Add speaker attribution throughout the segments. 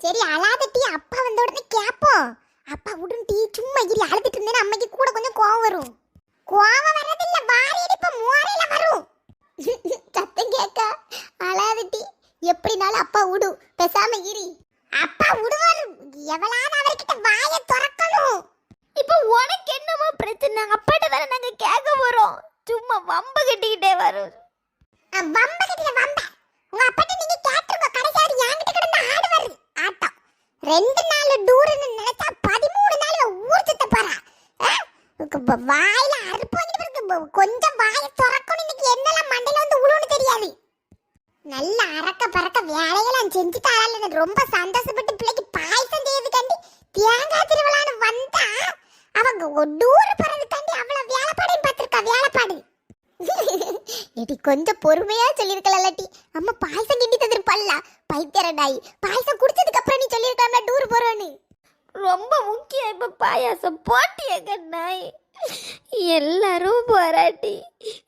Speaker 1: சரி அழாத டீ அப்பா வந்த உடனே கேப்போம். அப்பா உடன் டீ சும்மா இரு அழுதுட்டு இருந்தேன்னா அம்மைக்கு கூட கொஞ்சம் கோவம் வரும். கோவம் வர்றதில்ல வாரி அடிப்ப மோரையில வரும். சத்தம் கேட்க அழாத டீ. எப்படினாலும் அப்பா விடு பேசாம இரு. அப்பா விடுவாரு எவளாவது அவர்கிட்ட வாயை திறக்கணும்.
Speaker 2: இப்போ உனக்கு என்னமோ பிரச்சனை அப்பாட்ட தானே நாங்க கேட்க போறோம். சும்மா வம்பு கட்டிக்கிட்டே வரும்
Speaker 1: வம்ப கட்டில வம்ப. உங்க அப்பாட்ட நீங்க கேட்டுருங்க கடைசியாவது என்கிட்ட கிடந்து ஆடுவாரு. ஆட்டம். ரெண்டு நாள் டூருன்னு நினைச்சா பதிமூணு நாள் ஊர் சுத்த போறா. வாயில அறுப்பு வந்துட்டு கொஞ்சம் வாயை திறக்கணும். இன்னைக்கு என்னெல்லாம் மண்டையில வந்து உழுவுன்னு தெரியாது. நல்ல அறக்க பறக்க வேலையெல்லாம் செஞ்சுட்டாள் ரொம்ப சந்தோஷப்பட்டு பிள்ளைக்கு பாயசம் செய்யறதுக்காண்டி தேங்காய் திருவிழான்னு வந்தா அவங்க டூர் போறது கண்டி அவ்வளவு வேலைப்பாடையும் பார்த்திருக்கா வேலைப்பாடு. எடி கொஞ்சம் பொறுமையா சொல்லியிருக்கலாம் இல்லாட்டி அம்மா பாயசம் கிண்டி தந்திருப்பல்ல பைத்தியரடாய். பாயசம் குடிச்சதுக்கு அப்புறம் நீ சொல்லிருக்கலாம்ல டூர் போறோன்னு.
Speaker 2: ரொம்ப முக்கியம் இப்ப பாயாசம். போட்டிய கண்ணாய் எல்லாரும் போராட்டி.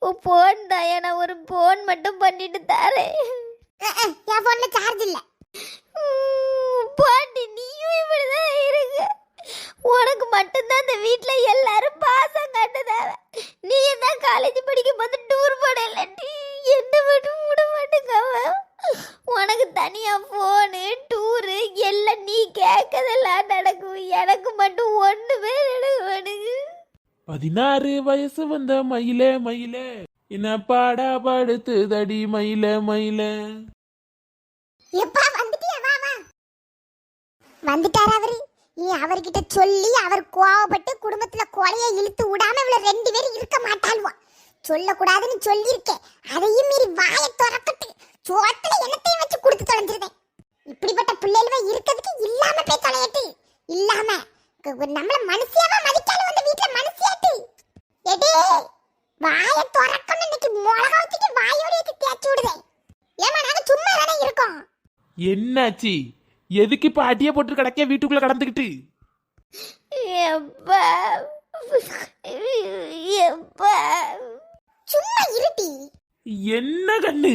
Speaker 2: உன் போன் தாயா நான் ஒரு போன் மட்டும் பண்ணிட்டு தரேன்
Speaker 1: என் போன்ல சார்ஜ் இல்ல.
Speaker 2: பாட்டி நீயும் இப்படிதான் இருக்க. உனக்கு மட்டும்தான் இந்த வீட்ல எல்லாரும் பாசம் காட்டுதாவ நீ தான் காலேஜ் படிக்கும் போது டூர் போடல என்ன மட்டும் விட மாட்டேங்க உனக்கு தனியா போனு டூரு எல்லாம் நீ கேட்கதெல்லாம் நடக்கும். எனக்கு மட்டும் ஒண்ணுமே நடக்க மாட்டேங்குது
Speaker 3: பதினாறு வயசு வந்த மயிலே மயிலே. என்ன பாடா படுத்து தடி மயில மயில.
Speaker 1: எப்பா வந்துட்டியா? வா வா. வந்துட்டார் அவரு? நீ அவர்கிட்ட சொல்லி அவர் கோவப்பட்டு குடும்பத்துல கொலைய இழுத்து விடாம இவ்வளவு ரெண்டு பேரும் இருக்க மாட்டாள்வா. சொல்லக்கூடாதுன்னு சொல்லியிருக்கேன். அதையும் மீறி வாயை திறக்கட்டு சோத்துல என்னத்தையும் வச்சு கொடுத்து தொலைஞ்சிருந்தேன் இப்படிப்பட்ட பிள்ளைகள இருக்கிறதுக்கு இல்லாம போய் தொலையட்டு. இல்லாம நம்மள மனுஷியாவா மதிக்காலும் அந்த வீட்டுல மனுஷியாட்டு. எடே வாயை திறக்கணும் இன்னைக்கு மிளகா வச்சுட்டு வாயோட வச்சு தேய்ச்சி விடுதேன் ஏமா நாங்க சும்மா தானே இருக்கோம்.
Speaker 3: என்னாச்சு? எதுக்கு இப்ப அடிய போட்டு கிடக்க வீட்டுக்குள்ள கடந்துக்கிட்டு
Speaker 1: சும்மா இருட்டி
Speaker 3: என்ன கண்ணு?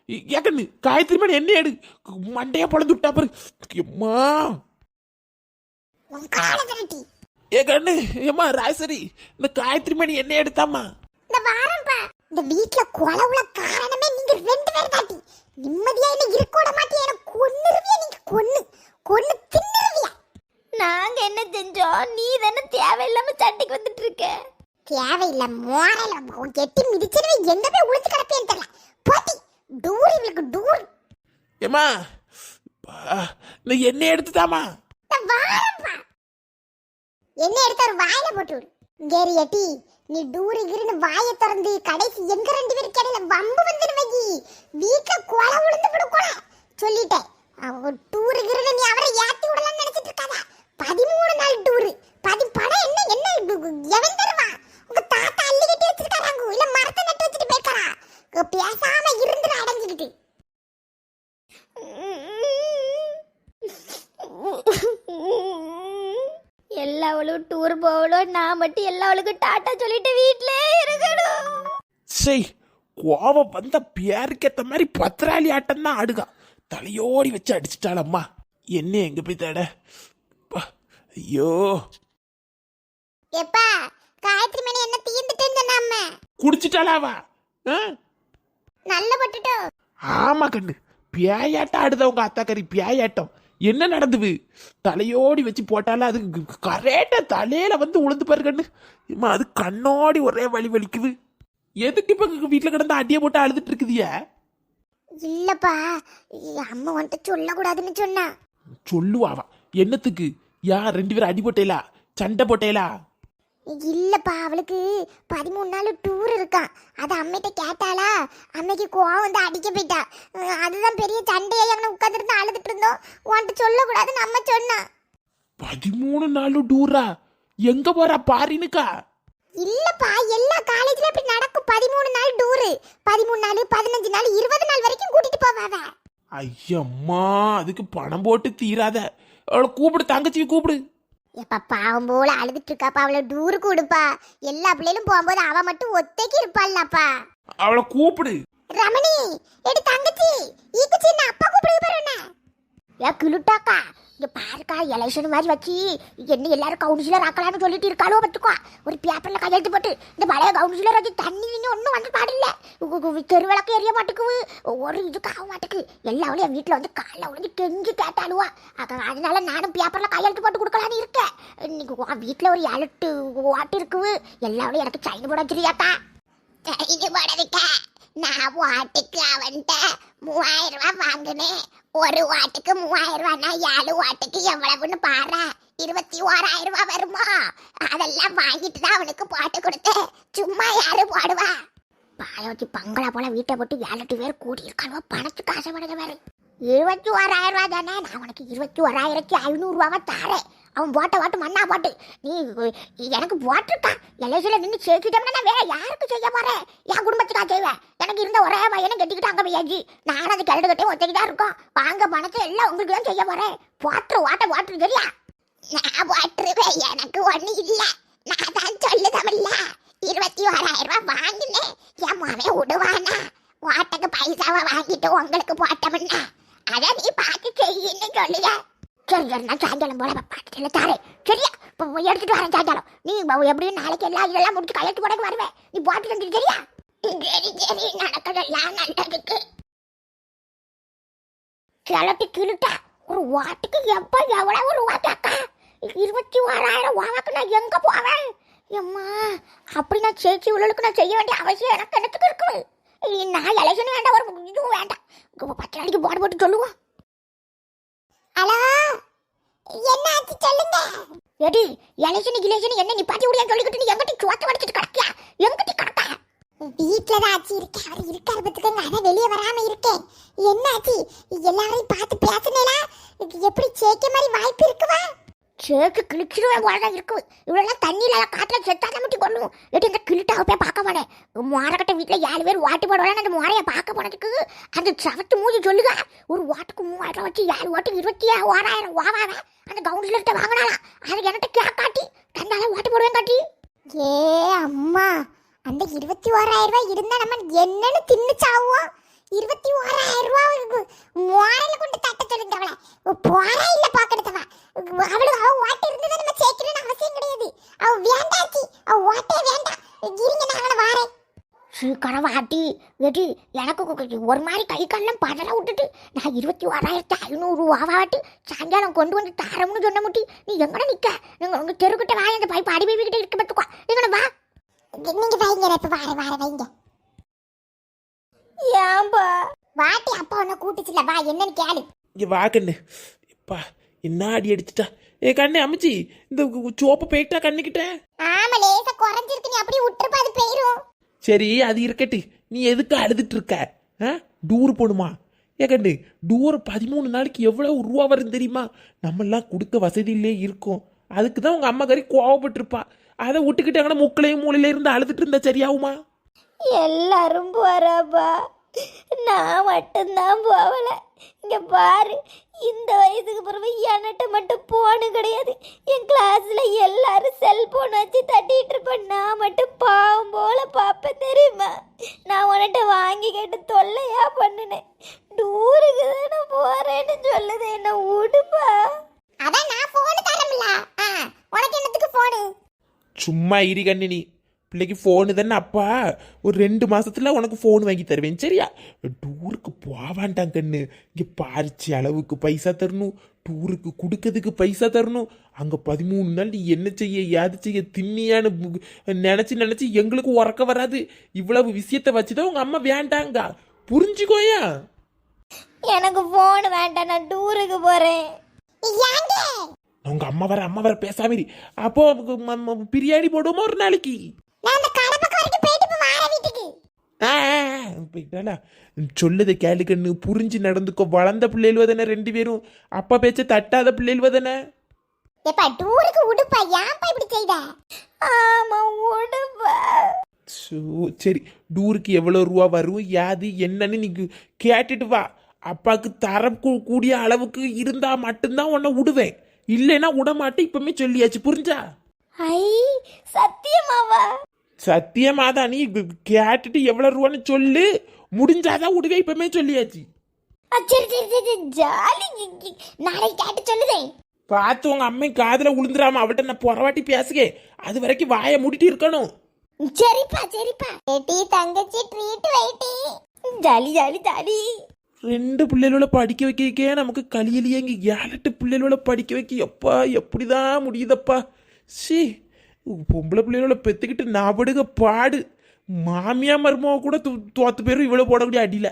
Speaker 3: ஏக்கண்ணு காயத்ரி மணி என்ன எடு மண்டைய பொழந்து விட்டா பாரு. எம்மா. ஏ கண்ணு ஏம்மா ராசரி இந்த காயத்ரி மணி என்ன எடுத்தாம்மா?
Speaker 1: இந்த வாரம்பா இந்த வீட்ல கொலை உள்ள காரணமே நீங்க ரெண்டு பேர் தாட்டி. நிம்மதியா இல்ல இருக்க விட மாட்டியா? எனக்கு கொன்னுருவியா நீங்க? கொன்னு. கொன்னு தின்னுருவியா?
Speaker 2: நாங்க என்ன செஞ்சோம்? நீ தானே தேவையில்லாம சண்டைக்கு வந்துட்டு இருக்க
Speaker 1: தேவையில்ல மோரையில எட்டி மிதிச்சிருவே எங்க போய் உளுத்து கிடப்பேன்னு தெரியல. போட்டி. டூர் இவளுக்கு டூர்.
Speaker 3: ஏம்மா? பா, இந்த எண்ணெய்
Speaker 1: இந்த வாரம்பா என்ன எடுத்து ஒரு வாயில போட்டு விடு. கேரி எட்டி நீ டூரு கிருன்னு வாயை திறந்து கடைசி எங்க ரெண்டு பேருக்கு இடையில வம்பு வந்துரு வை வீட்டுல கொலை உளுந்து விடு கொலை. சொல்லிட்டேன். அவ டூரு கிருன்னு நீ அவரை ஏத்தி விடலாம்னு நினைச்சிட்டு இருக்காத. பதிமூணு நாள் டூரு பதி படம் என்ன என்ன இது, எவன் தருவா உங்க தாத்தா அள்ளி கட்டி வச்சிருக்காராங்க இல்ல மரத்தை நட்டு வச்சுட்டு போயிருக்காரா இங்க பேசாம இருந்துரு அடைஞ்சுக்கிட்டு
Speaker 2: எல்லாவளும் டூர் போகலும் நான் மட்டும் எல்லாவளுக்கும் டாட்டா சொல்லிட்டு வீட்லயே இருக்கணும்.
Speaker 3: சரி கோவம் வந்த பேருக்கேத்த மாதிரி பத்திராளி ஆட்டம் தான் ஆடுகா. தலையோடி வச்சு அடிச்சிட்டாளம்மா. என்ன எங்க போய் தேட? ஐயோ.
Speaker 1: எப்பா காயத்ரி மணி என்ன தீர்ந்துட்டேன்னு சொன்னாம
Speaker 3: குடிச்சிட்டாளாவா?
Speaker 1: நல்ல பட்டுட்டோ
Speaker 3: ஆமா கண்ணு. பியாயாட்டம் ஆடுதா உங்க அத்தாக்கறி பியாயாட்டம். என்ன நடந்தது? தலையோடி வச்சு போட்டால அது கரெக்டா தலையில வந்து உளுந்து பாரு கண்ணு. இம்மா அது கண்ணோடி ஒரே வலி வலிக்குது. எதுக்கு இப்ப வீட்டுல கிடந்து அடியை போட்டு அழுதுட்டு இருக்குதிய?
Speaker 1: இல்லப்பா அம்மா வந்துட்டு சொல்லக்கூடாதுன்னு சொன்னா.
Speaker 3: சொல்லுவாவா. என்னத்துக்கு? யார்? ரெண்டு பேரும் அடி போட்டேலா? சண்டை போட்டேலா?
Speaker 1: இல்லைப்பா அவளுக்கு பதிமூணு நாள் டூர் இருக்கான் அது அம்மைகிட்ட கேட்டாளா? அம்மைக்கு கோவம் வந்து அடிக்க போயிட்டா. அதுதான் பெரிய சண்டையை அங்கே உட்காந்துருந்து அழுதுட்டு இருந்தோம். உன்கிட்ட சொல்லக்கூடாதுன்னு நம்ம சொன்னான்
Speaker 3: பதிமூணு நாள் டூரா எங்க போற பாரினுக்கா?
Speaker 1: இல்லப்பா எல்லா காலேஜ்ல இப்படி நடக்கும். பதிமூணு நாள் டூரு பதிமூணு நாள் பதினஞ்சு நாள் இருபது நாள் வரைக்கும் கூட்டிட்டு போவாவ
Speaker 3: ஐயம்மா அதுக்கு பணம் போட்டு தீராத. அவளை கூப்பிடு தங்கச்சியை கூப்பிடு.
Speaker 1: எப்பா பாவம் போல அழுதுட்டு இருக்காப்பா அவளை டூரு கொடுப்பா. எல்லா பிள்ளைகளும் போகும்போது அவ மட்டும் ஒத்தைக்கு இருப்பாள்லப்பா
Speaker 3: அவளை கூப்பிடு.
Speaker 1: ரமணி எடி தங்கச்சி ஈக்கு சின்ன அப்பா கூப்பிடுங்க பாரு உன்னை. ஏ கிளுட்டாக்கா இங்கே பாருக்கா எலெக்ஷன் மாதிரி வச்சு என்ன எல்லாரும் கவுன்சிலர் ஆக்கலாம்னு சொல்லிட்டு இருக்காளோ பார்த்துக்கோ. ஒரு பேப்பரில் கையெழுத்து போட்டு இந்த பழைய கவுன்சிலர் வச்சு தண்ணி இன்னும் ஒன்றும் வந்து பாடில்ல. தெருவிளக்கு எரிய மாட்டுக்கு ஒரு இதுக்கு ஆக மாட்டுக்கு. எல்லாவளையும் என் வீட்டில் வந்து காலைல விழுந்து கெஞ்சி கேட்டாளுவா. அக்கா அதனால நானும் பேப்பரில் கையெழுத்து போட்டு கொடுக்கலான்னு இருக்கேன். இன்னைக்கு வீட்டில் ஒரு ஏழு ஓட்டு இருக்குவு எல்லாவளையும் எனக்கு சைன் போட வச்சிருக்கியாக்கா சைன் போட வைக்க நான் வாட்டுக்கு அவன்கிட்ட மூவாயிரம் ரூபாய் வாங்கினேன். ஒரு வாட்டுக்கு மூவாயிரம் ரூபாய்னா ஏழு வாட்டுக்கு எவ்வளவுன்னு பாரு. இருபத்தி ஓராயிரம் ரூபாய் வருமா? அதெல்லாம் வாங்கிட்டு தான் அவனுக்கு போட்டு கொடுத்தேன். சும்மா யாரு போடுவா? பாயோத்தி பங்களா போல வீட்டை போட்டு ஏழு பேர் கூடி இருக்காளோ பணத்துக்கு ஆசைப்படுது வேறு இருபத்தி ஓராயிரம் ரூபா தானே? நான் உனக்கு இருபத்தி ஓராயிரத்தி ஐநூறுரூவாவை தாரேன். அவன் போட்ட வாட்டு மண்ணா போட்டு. நீ எனக்கு போட்டிருக்கா எல்ஐசியில் நின்று சேர்க்கிட்டோம்னா நான் வேற யாருக்கு செய்ய போறேன் என் குடும்பத்துக்கா செய்வேன் எனக்கு இருந்த ஒரே பையனை கட்டிக்கிட்டு அங்கே போயாச்சு நானும் அது கிளடு கட்டே ஒத்தடி தான் இருக்கோம். வாங்க பணத்தை எல்லாம் உங்களுக்கு தான் செய்ய போறேன். போட்டுரு ஓட்ட போட்டுரு சரியா? நான் போட்டுருவேன் எனக்கு ஒன்றும் இல்லை. நான் தான் சொல்லுதவில்ல இருபத்தி ஓராயிரம் ரூபாய் வாங்கினேன். என் மாவே விடுவானா? ஓட்டக்கு பைசாவை வாங்கிட்டு உங்களுக்கு போட்டோம்னா. அதை நீ பார்த்து செய்யின்னு சொல்லுங்க சரி சரி நான் சாயங்காலம் போல பார்த்துட்டு தாரேன். சரியா? இப்போ எடுத்துட்டு வரேன் சாயங்காலம் நீ எப்படியும் நாளைக்கு எல்லாம் இதெல்லாம் முடிச்சு கையெழுத்து போட வருவேன். நீ பாட்டு வந்துட்டு சரியா? சரி சரி நடக்கிறதெல்லாம் நல்லதுக்கு. கிளட்டி கிளுட்டா ஒரு வாட்டுக்கு எப்போ எவ்வளவு ஒரு வாட்டாக்கா இருபத்தி ஓராயிரம் வாவாக்கு நான் எங்கே போவேன்? எம்மா அப்படி நான் சேச்சி உள்ளளுக்கு நான் செய்ய வேண்டிய அவசியம் எனக்கு எனக்கு இருக்கு? நான் எலெக்ஷன் வேண்டாம் ஒரு இதுவும் வேண்டாம். பத்து நாளைக்கு போட போட்டு சொல்லுவோம். ஹலோ? என்ன ஆச்சு சொல்லுங்க. எடி எலெக்ஷன் கிலேஷன் என்ன நிப்பாட்டி விடியான்னு சொல்லிக்கிட்டு நீ எங்கிட்ட சோத்து வடிச்சிட்டு கிடக்கியா? எங்கிட்ட கிடக்கா வீட்ல தான் ஆச்சு இருக்கேன். அவர் இருக்காரு பத்துக்கங்க அதான் வெளியே வராம இருக்கேன். என்ன ஆச்சு எல்லாரையும் பார்த்து பேசுனேலா எப்படி சேக்க மாதிரி வாய்ப்பு இருக்குவா? சேர்த்து கிழிச்சிருவேன் போல இருக்கு. இவ்வளோலாம் தண்ணியில காற்றுல செத்தாத முட்டி கொள்ளும் எட்டு இந்த கிழிட்டாக போய் பார்க்க மாட்டேன். மோரக்கட்ட வீட்டில் ஏழு பேர் வாட்டி போடுவாங்க. அந்த மோரையை பார்க்க போனதுக்கு அந்த சவத்து மூஞ்சி சொல்லுங்க ஒரு வாட்டுக்கு மூவாயிரம் வச்சு ஏழு ஓட்டுக்கு இருபத்தி ஓராயிரம் ஓவாவே அந்த கவுன்சிலர்கிட்ட வாங்கினாலாம் அது என்கிட்ட காட்டி? தந்தாலும் ஓட்டு போடுவேன் காட்டி. ஏ அம்மா அந்த இருபத்தி ஓராயிரம் ரூபாய் இருந்தால் நம்ம என்னன்னு தின்னு சாவோம் இருபத்தி ஓராயிரம் ரூபாய் மோரையில கொண்டு தட்ட சொல்லுங்க அவளை போறா இல்ல பாக்கெடுத்தவா அவளுக்கு அவ ஓட்டு இருந்ததை நம்ம சேர்க்கணும்னு அவசியம் கிடையாது. அவ வேண்டாச்சி. அவ ஓட்டே வேண்டாம். இருங்க நான் வாரேன். சீக்கிரம் வாட்டி வெட்டி எனக்கு ஒரு மாதிரி கை கண்ணம் பதற விட்டுட்டு நான் இருபத்தி ஓராயிரத்தி ஐநூறு சாயங்காலம் கொண்டு வந்து தாரம்னு சொன்ன முட்டி நீ எங்கட நிக்க? நீங்க உங்கள் தெருக்கிட்ட வாங்க அந்த பை பாடி கிட்ட இருக்க பார்த்துக்கோ. நீங்க வா நீங்கள் வைங்க இப்போ இப்ப வார வார வைங்க.
Speaker 2: ஏன்பா
Speaker 1: வாட்டி அப்பா உன்னை கூட்டுச்சுல வா என்னன்னு கேளு.
Speaker 3: இங்க வா கண்ணு. எப்பா என்ன அடி அடிச்சிட்டா ஏ கண்ணு அமிச்சி இந்த சோப்பு போயிட்டா கண்ணுக்கிட்ட?
Speaker 1: ஆமா லேசா குறைஞ்சிருக்கு நீ அப்படியே விட்டுருப்பா அது போயிரும்.
Speaker 3: சரி அது இருக்கட்டு. நீ எதுக்கு அழுதுட்டு இருக்க? ஆ? டூர் போகணுமா ஏ கண்ணு டூர் பதிமூணு நாளைக்கு எவ்வளோ ரூபா வரும் தெரியுமா? நம்மெல்லாம் கொடுக்க வசதியிலே இருக்கோம். அதுக்கு தான் உங்கள் அம்மா கறி கோவப்பட்டிருப்பா. அதை விட்டுக்கிட்டு அங்கே முக்கிலையும் மூலையில இருந்து அழுதுட்டு இருந்தா சரியாகுமா?
Speaker 2: எல்லாரும் போறாப்பா. நான் மட்டும்தான் போகல. இங்க பாரு இந்த வயசுக்கு பிறகு என்கிட்ட மட்டும் போனு கிடையாது. என் கிளாஸ்ல எல்லாரும் செல்போன் வச்சு தட்டிட்டு இருப்பேன். நான் மட்டும் பாவம் போல பார்ப்பேன் தெரியுமா? நான் உன்கிட்ட வாங்கி கேட்டு தொல்லையா பண்ணினேன். டூருக்கு தானே போறேன்னு சொல்லுது என்ன விடுப்பா
Speaker 1: அதான் நான் போன் தரமில்ல ஆ, உனக்கு என்னத்துக்கு போனு
Speaker 3: சும்மா இரி கண்ணு நீ பிள்ளைக்கு ஃபோனு தானே அப்பா? ஒரு ரெண்டு மாசத்துல உனக்கு ஃபோன் வாங்கி தருவேன் சரியா? டூருக்கு போவான்டான் கண்ணு. இங்கே பாரிச்சு அளவுக்கு பைசா தரணும். டூருக்கு கொடுக்கறதுக்கு பைசா தரணும். அங்க பதிமூணு நாள் நீ என்ன செய்ய ஏது செய்ய தின்னியான்னு பு- நினைச்சு நினைச்சு எங்களுக்கு உறக்க வராது. இவ்வளவு விஷயத்த வச்சுதான் உங்க அம்மா வேண்டாங்க. புரிஞ்சுக்கோயா?
Speaker 2: எனக்கு ஃபோன் வேண்டாம் நான் டூருக்கு போறேன்.
Speaker 1: ஏங்க?
Speaker 3: உங்க அம்மா வர அம்மா வர பேசாம இரு. அப்போ பிரியாணி போடுவோமா ஒரு நாளைக்கு?
Speaker 1: நான் அந்த கடை பக்கம் வரைக்கும் போயிட்டு இப்ப வார வீட்டுக்கு.
Speaker 3: போயிட்டாளா சொல்லதை கேளு கண்ணு புரிஞ்சு நடந்துக்கோ. வளர்ந்த பிள்ளைகள் தானே ரெண்டு பேரும். அப்பா பேச்ச தட்டாத பிள்ளைகள் தானே?
Speaker 1: எப்பா டூருக்கு உடுப்பா. ஏன்பா இப்படி செய்த?
Speaker 2: ஆமா உடுப்பா.
Speaker 3: ஸோ சரி டூருக்கு எவ்வளோ ரூபா வரும்? யாது என்னன்னு நீ கேட்டுட்டு வா. அப்பாவுக்கு தர கூ- கூடிய அளவுக்கு இருந்தா மட்டும்தான் உன்னை விடுவேன் இல்லைன்னா விட மாட்டேன் இப்பவுமே சொல்லியாச்சு. புரிஞ்சா?
Speaker 2: ஐ சத்தியமாவா?
Speaker 3: சத்தியமாதான் நீ கேட்டுட்டு எவ்வளோ ரூபான்னு சொல்லு. முடிஞ்சாதான் விடுவேன் இப்பவுமே சொல்லியாச்சு. பார்த்து உங்க அம்மை காதுல விழுந்துராம அவட்ட நான் பொறவாட்டி பேசுகே. அது வரைக்கும் வாயை மூடிட்டு இருக்கணும்.
Speaker 2: சரிப்பா சரிப்பா.
Speaker 1: ஏட்டி தங்கச்சி ட்ரீட் வைட்டி.
Speaker 2: Jolly jolly jolly.
Speaker 3: ரெண்டு பிள்ளைகளோட படிக்க வைக்கே நமக்கு கலியலையே இங்க ஏழு பிள்ளைகளோட படிக்க வைக்க எப்பா எப்படிதான் முடியுதப்பா. சி. பொம்பளை பிள்ளைகளோட பெற்றுக்கிட்டு நான் படுக பாடு. மாமியா மருமக கூட தோத்து பேரும் இவ்வளோ போடக்கூடிய அடியில.